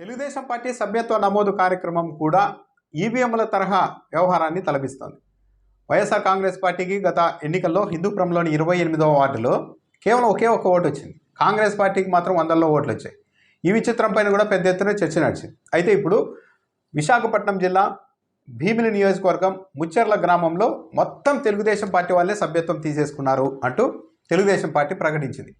Telugu Desam party సభ్యత్వ నమోదు కార్యక్రమం కూడా ఈవీఎంల తరహా వ్యవహారాన్ని తలపిస్తోంది. వైఎస్ఆర్ కాంగ్రెస్ పార్టీకి గత ఎన్నికల్లో హిందూపురంలోని ఇరవై ఎనిమిదవ వార్డులో కేవలం ఒకే ఒక ఓటు వచ్చింది. కాంగ్రెస్ పార్టీకి మాత్రం వందల్లో ఓట్లు వచ్చాయి. ఈ విచిత్రం పైన కూడా పెద్ద ఎత్తున చర్చ నడిచింది. అయితే ఇప్పుడు విశాఖపట్నం జిల్లా భీమిలి నియోజకవర్గం ముచ్చెర్ల గ్రామంలో మొత్తం తెలుగుదేశం పార్టీ వాళ్ళే సభ్యత్వం తీసేసుకున్నారు అంటూ తెలుగుదేశం పార్టీ ప్రకటించింది.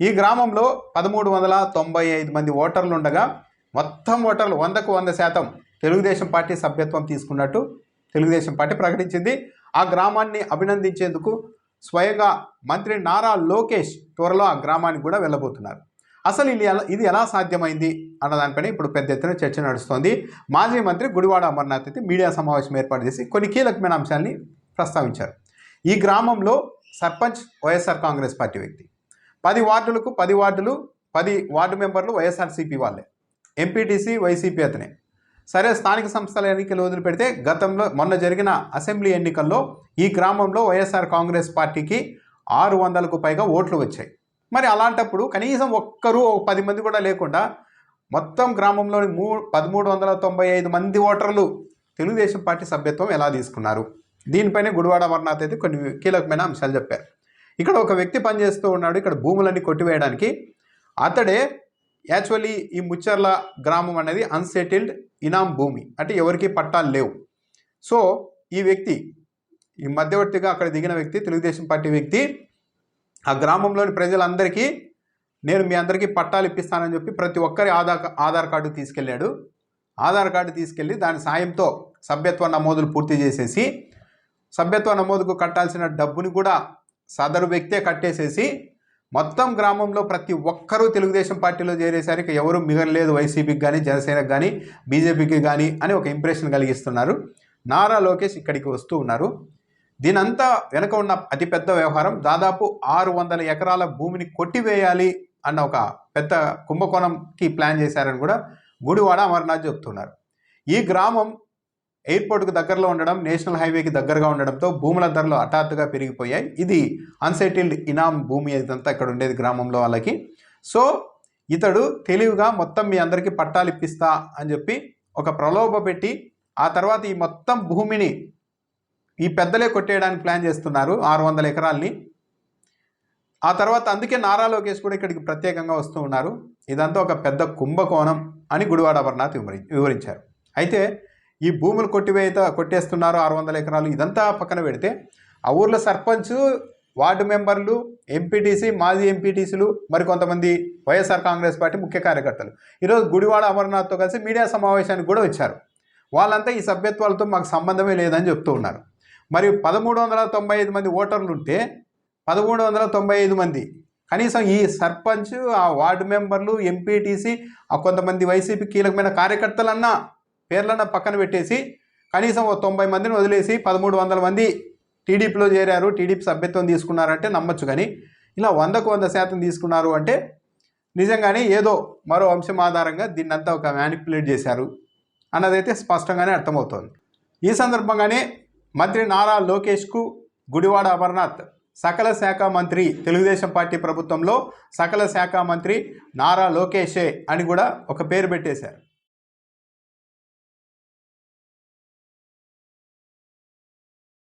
ఈ గ్రామంలో పదమూడు వందల తొంభై ఐదు మంది ఓటర్లు ఉండగా మొత్తం ఓటర్లు వందకు వంద శాతం తెలుగుదేశం పార్టీ సభ్యత్వం తీసుకున్నట్టు తెలుగుదేశం పార్టీ ప్రకటించింది. ఆ గ్రామాన్ని అభినందించేందుకు స్వయంగా మంత్రి నారా లోకేష్ త్వరలో ఆ గ్రామానికి కూడా వెళ్ళబోతున్నారు. అసలు ఇది ఎలా ఇది ఎలా సాధ్యమైంది అన్న దానిపైన ఇప్పుడు పెద్ద ఎత్తున చర్చ నడుస్తోంది. మాజీ మంత్రి గుడివాడ అమర్నాథ్ అయితే మీడియా సమావేశం ఏర్పాటు చేసి కొన్ని కీలకమైన అంశాన్ని ప్రస్తావించారు. ఈ గ్రామంలో సర్పంచ్ వైఎస్ఆర్ కాంగ్రెస్ పార్టీ వ్యక్తి. పది వార్డులకు పది వార్డులు పది వార్డు మెంబర్లు వైఎస్ఆర్సీపీ వాళ్ళే. ఎంపీటీసీ వైసీపీ అతనే. సరే స్థానిక సంస్థల ఎన్నికలు వదిలిపెడితే గతంలో మొన్న జరిగిన అసెంబ్లీ ఎన్నికల్లో ఈ గ్రామంలో వైఎస్ఆర్ కాంగ్రెస్ పార్టీకి ఆరు వందలకు పైగా ఓట్లు వచ్చాయి. మరి అలాంటప్పుడు కనీసం ఒక్కరు ఒక పది మంది కూడా లేకుండా మొత్తం గ్రామంలోని మూ పదమూడు వందల తొంభై ఐదు మంది ఓటర్లు తెలుగుదేశం పార్టీ సభ్యత్వం ఎలా తీసుకున్నారు? దీనిపైనే గుడివాడ అమర్నాథ్ అయితే కొన్ని కీలకమైన అంశాలు చెప్పారు. ఇక్కడ ఒక వ్యక్తి పనిచేస్తూ ఉన్నాడు. ఇక్కడ భూములన్నీ కొట్టివేయడానికి. అతడే యాక్చువల్లీ ఈ ముచ్చర్ల గ్రామం అనేది అన్సెటిల్డ్ ఇనాం భూమి. అంటే ఎవరికి పట్టాలు లేవు. సో ఈ వ్యక్తి ఈ మధ్యవర్తిగా అక్కడ దిగిన వ్యక్తి తెలుగుదేశం పార్టీ వ్యక్తి ఆ గ్రామంలోని ప్రజలందరికీ నేను మీ అందరికీ పట్టాలు ఇప్పిస్తానని చెప్పి ప్రతి ఒక్కరి ఆధార్ ఆధార్ కార్డు తీసుకెళ్ళాడు. ఆధార్ కార్డు తీసుకెళ్ళి దాని సాయంతో సభ్యత్వ నమోదులు పూర్తి చేసేసి సభ్యత్వ నమోదుకు కట్టాల్సిన డబ్బుని కూడా సదరు వ్యక్తే కట్టేసేసి మొత్తం గ్రామంలో ప్రతి ఒక్కరూ తెలుగుదేశం పార్టీలో చేరేసరికి ఎవరు మిగలలేదు వైసీపీకి కానీ జనసేనకు కానీ బీజేపీకి కానీ అని ఒక ఇంప్రెషన్ కలిగిస్తున్నారు. నారా లోకేష్ ఇక్కడికి వస్తూ ఉన్నారు. దీనంతా వెనుక ఉన్న అతిపెద్ద వ్యవహారం దాదాపు ఆరు వందల ఎకరాల భూమిని కొట్టివేయాలి అన్న ఒక పెద్ద కుంభకోణంకి ప్లాన్ చేశారని కూడా గుడివాడ అమర్నాథ్ చెప్తున్నారు. ఈ గ్రామం ఎయిర్పోర్ట్కు దగ్గరలో ఉండడం నేషనల్ హైవేకి దగ్గరగా ఉండడంతో భూముల ధరలు హఠాత్తుగా పెరిగిపోయాయి. ఇది అన్సెటిల్డ్ ఇనాం భూమి ఇదంతా ఇక్కడ ఉండేది గ్రామంలో వాళ్ళకి. సో ఇతడు తెలివిగా మొత్తం మీ అందరికీ పట్టాలు ఇప్పిస్తా అని చెప్పి ఒక ప్రలోభ పెట్టి ఆ తర్వాత ఈ మొత్తం భూమిని ఈ పెద్దలే కొట్టేయడానికి ప్లాన్ చేస్తున్నారు ఆరు వందల ఎకరాల్ని. ఆ తర్వాత అందుకే నారా లోకేష్ కూడా ఇక్కడికి ప్రత్యేకంగా వస్తూ ఉన్నారు. ఇదంతా ఒక పెద్ద కుంభకోణం అని గుడివాడ అమర్నాథ్ వివరించారు. అయితే ఈ భూములు కొట్టివేత కొట్టేస్తున్నారు ఆరు వందల ఎకరాలు. ఇదంతా పక్కన పెడితే ఆ ఊర్లో సర్పంచ్ వార్డు మెంబర్లు ఎంపీటీసీ మాజీ ఎంపీటీసీలు మరి కొంతమంది వైఎస్ఆర్ కాంగ్రెస్ పార్టీ ముఖ్య కార్యకర్తలు. ఈరోజు గుడివాడ అమర్నాథ్తో కలిసి మీడియా సమావేశానికి కూడా వచ్చారు. వాళ్ళంతా ఈ సభ్యత్వాలతో మాకు సంబంధమే లేదని చెప్తూ ఉన్నారు. మరి పదమూడు వందల తొంభై ఐదు మంది ఓటర్లు ఉంటే పదమూడు వందల తొంభై ఐదు మంది కనీసం ఈ సర్పంచ్ ఆ వార్డు మెంబర్లు ఎంపీటీసీ ఆ కొంతమంది వైసీపీ కీలకమైన కార్యకర్తలన్నా పేర్లను పక్కన పెట్టేసి కనీసం ఓ తొంభై మందిని వదిలేసి పదమూడు వందల మంది టీడీపీలో చేరారు టీడీపీ సభ్యత్వం తీసుకున్నారంటే నమ్మొచ్చు కానీ ఇలా వందకు వంద శాతం తీసుకున్నారు అంటే నిజంగానే ఏదో మరో అంశం ఆధారంగా దీన్నంతా ఒక మ్యానిపులేట్ చేశారు అన్నదైతే స్పష్టంగానే అర్థమవుతోంది. ఈ సందర్భంగానే మంత్రి నారా లోకేష్కు గుడివాడ అమర్నాథ్ సకల శాఖ మంత్రి తెలుగుదేశం పార్టీ ప్రభుత్వంలో సకల శాఖ మంత్రి నారా లోకేషే అని కూడా ఒక పేరు పెట్టేశారు.